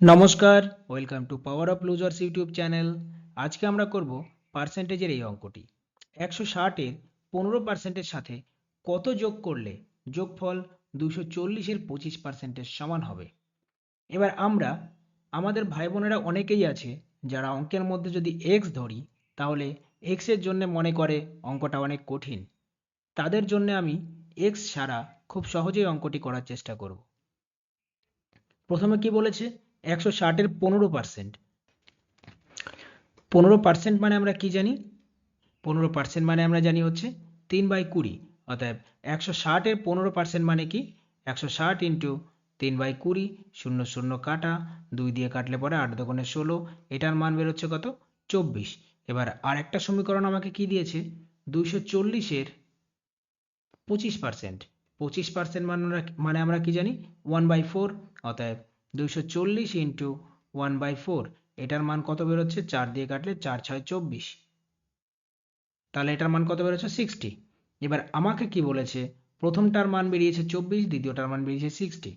নমস্কার welcome to power of losers YouTube channel আজকে আমরা করব পার্সেন্টেজের এই অঙ্কটি। একশো ষাটের পনেরো পার্সেন্টের সাথে কত যোগ করলে যোগফল দুশো চল্লিশের পঁচিশ পার্সেন্টের সমান হবে? এবার আমরা আমাদের ভাই বোনেরা অনেকেই আছে যারা অঙ্কের মধ্যে যদি এক্স ধরি, তাহলে এক্সের জন্য মনে করে অঙ্কটা অনেক কঠিন। তাদের জন্য আমি এক্স ছাড়া খুব সহজেই অঙ্কটি করার চেষ্টা করব। প্রথমে কি বলেছে? একশো ষাটের পনেরো পার্সেন্ট পনেরো পার্সেন্ট মানে আমরা কি জানি? পনেরো পার্সেন্ট মানে আমরা জানি হচ্ছে তিন বাই কুড়ি। অতএব একশো ষাটের পনেরো পার্সেন্ট মানে কি? একশো ষাট ইন্টু তিন বাই কুড়ি শূন্য শূন্য কাটা, দুই দিয়ে কাটলে পরে আট দোকানে ষোলো। এটার মান বেরোচ্ছে কত? চব্বিশ। এবার আর একটা সমীকরণ আমাকে কি দিয়েছে? দুইশো চল্লিশের পঁচিশ পার্সেন্ট পঁচিশ পার্সেন্ট মানে মানে আমরা কি জানি? One by four. অতএব দুইশো চল্লিশ ইন্টু ওয়ান বাই ফোর এটার মান কত বেরোচ্ছে? চার দিয়ে কাটলে চার ছয় চব্বিশ। তাহলে এটার মান কত বেরোচ্ছে? সিক্সটি এবার আমাকে কি বলেছে? প্রথমটার মান বেরিয়েছে চব্বিশ, দ্বিতীয়টার মান বেরিয়েছে সিক্সটি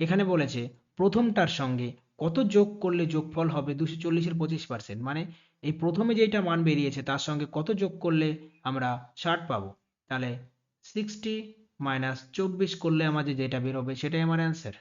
এখানে বলেছে, প্রথমটার সঙ্গে কত যোগ করলে যোগফল হবে? দুশো চল্লিশের পঁচিশ পার্সেন্ট মানে এই প্রথমে যেটা মান বেরিয়েছে, তার সঙ্গে কত যোগ করলে আমরা ষাট পাবো? তাহলে সিক্সটি মাইনাস চব্বিশ করলে আমাদের যেটা বেরোবে, সেটাই আমার অ্যান্সার